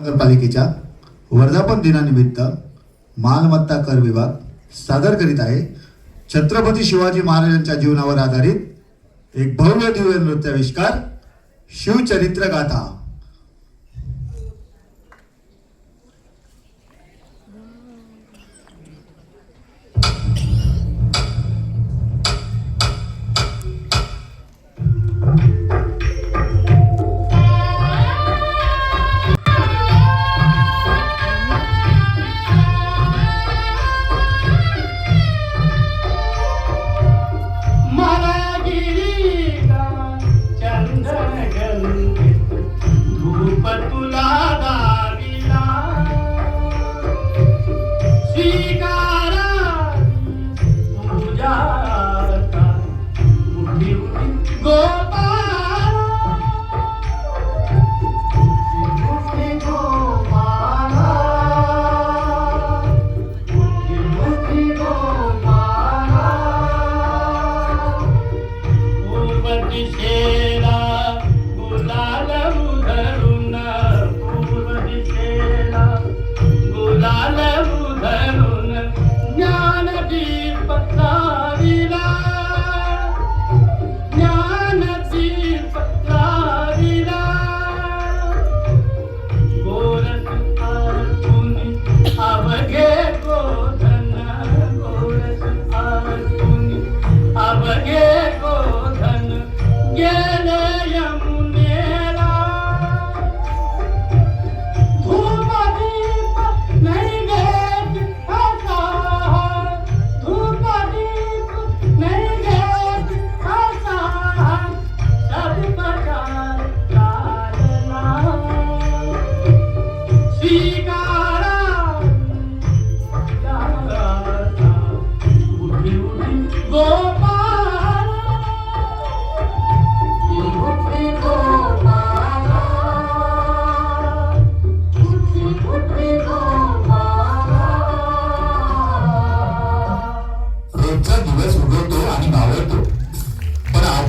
नगरपालिकेच्या वर्धापन दिनानिमित्त मालमत्ता कर विभाग सादर करीत आहे. छत्रपती शिवाजी महाराजांच्या जीवनावर आधारित एक भव्य दिव्य नृत्याविष्कार शिवचरित्र गाथा.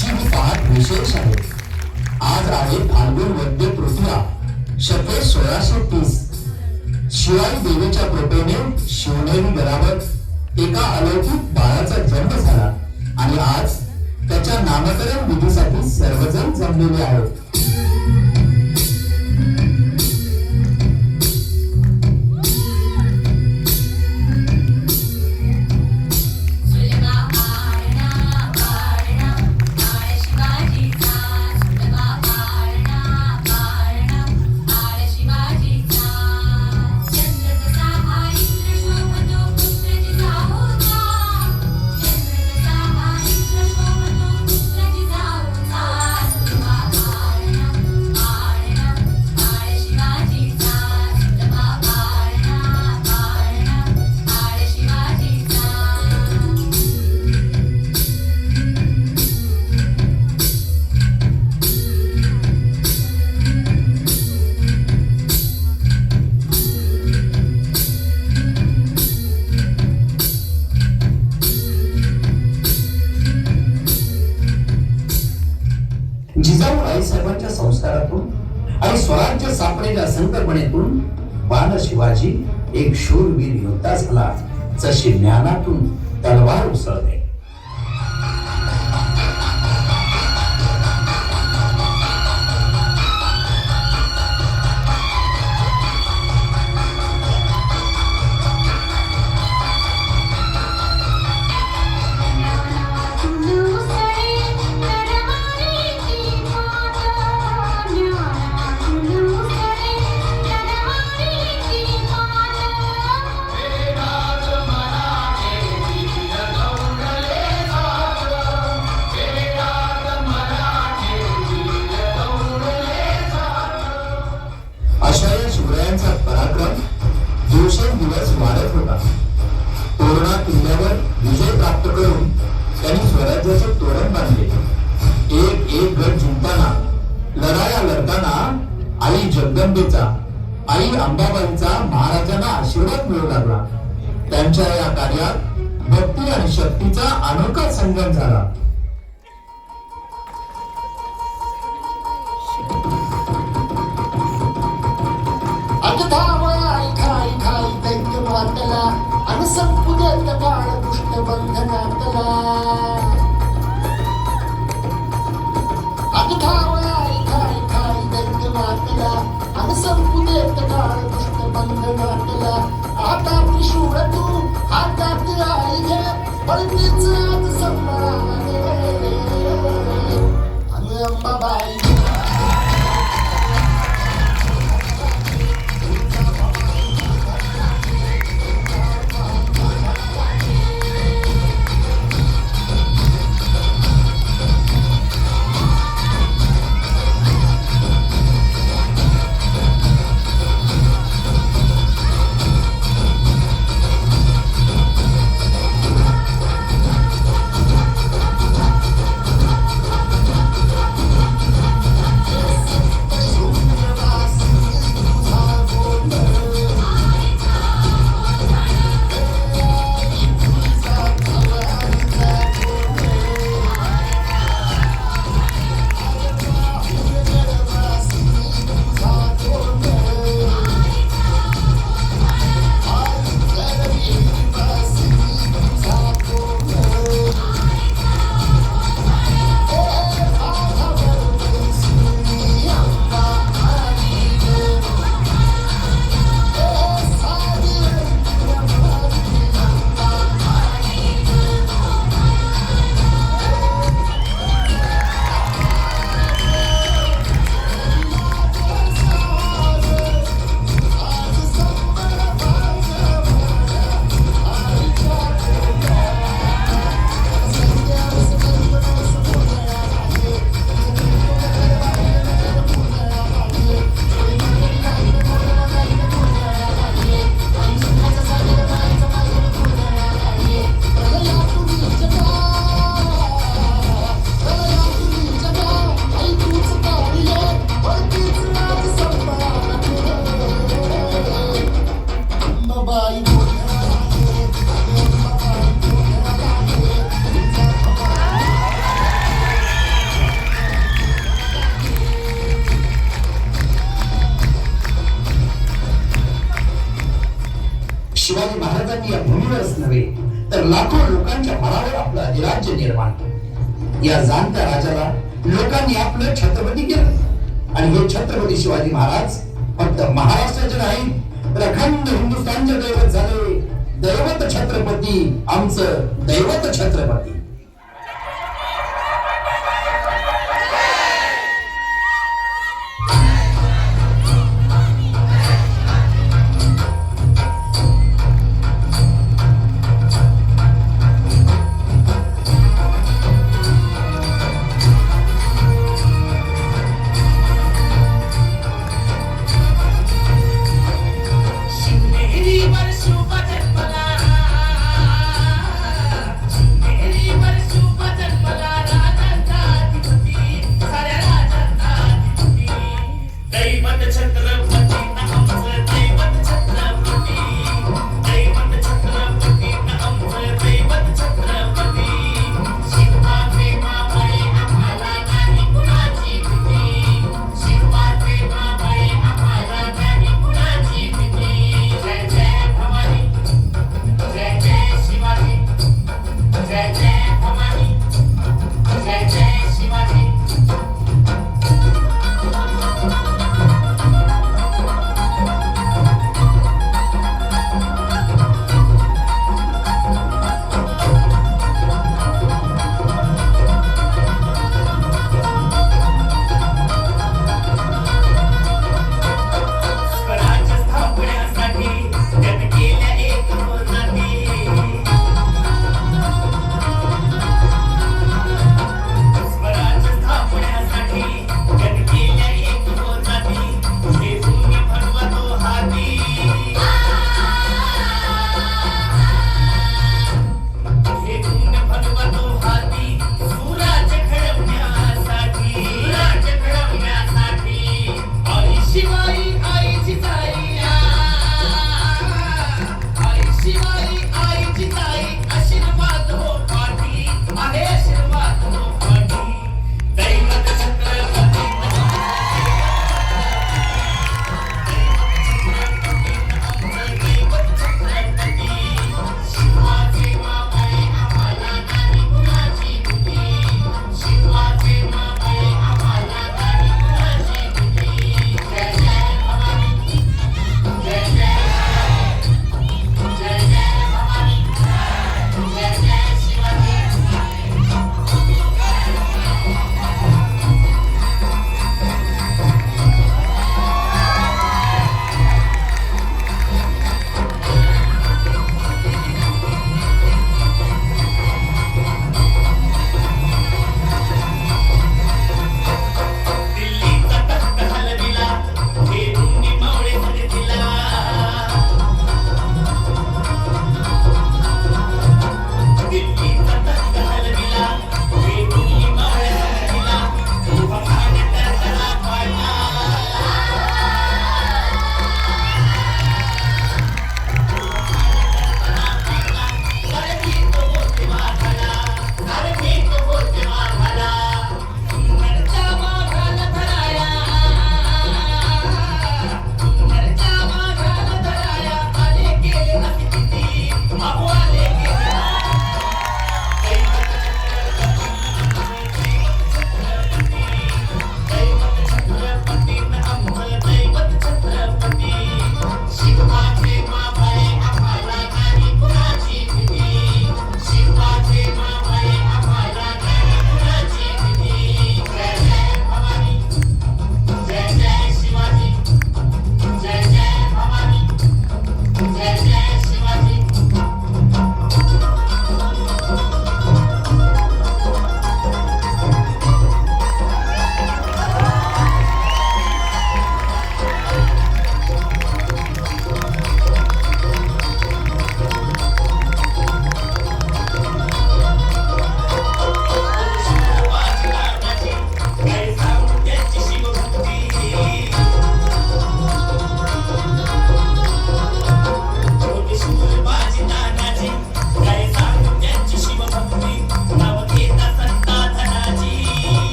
आजच्या आजची विशेष आहे आज आहे फाल्गुन वद्य तृतीया शके सोळाशे तीस शिवाई देवीच्या कृपेने शिवनेरी गडावर एका अलौकिक बाळाचा जन्म झाला. आणि आज त्याच्या नामकरण विधीसाठी सर्वजण जमलेले आहेत. एक शूरवीर योद्धा झाला जशी ज्ञानातून तलवार उसळते. आई जगदंबेचा आई अंबाबाईंचा महाराजांना आशीर्वाद मिळू लागला. त्यांच्या या कार्यात भक्ती आणि शक्तीचा अनोखा संगम झाला. अनुसंपुगत बाळ पुष्ट बंधनातला. महाराजांनी नव्हे तर लाखो लोकांच्या मनावर आपलं अधिराज्य निर्माण केलं या जाणत्या राजाला लोकांनी आपलं छत्रपती केलं. आणि हे छत्रपती शिवाजी महाराज फक्त महाराष्ट्राचे नाही तर अखंड हिंदुस्थानचे दैवत झाले. दैवत छत्रपती आमचं दैवत छत्रपती.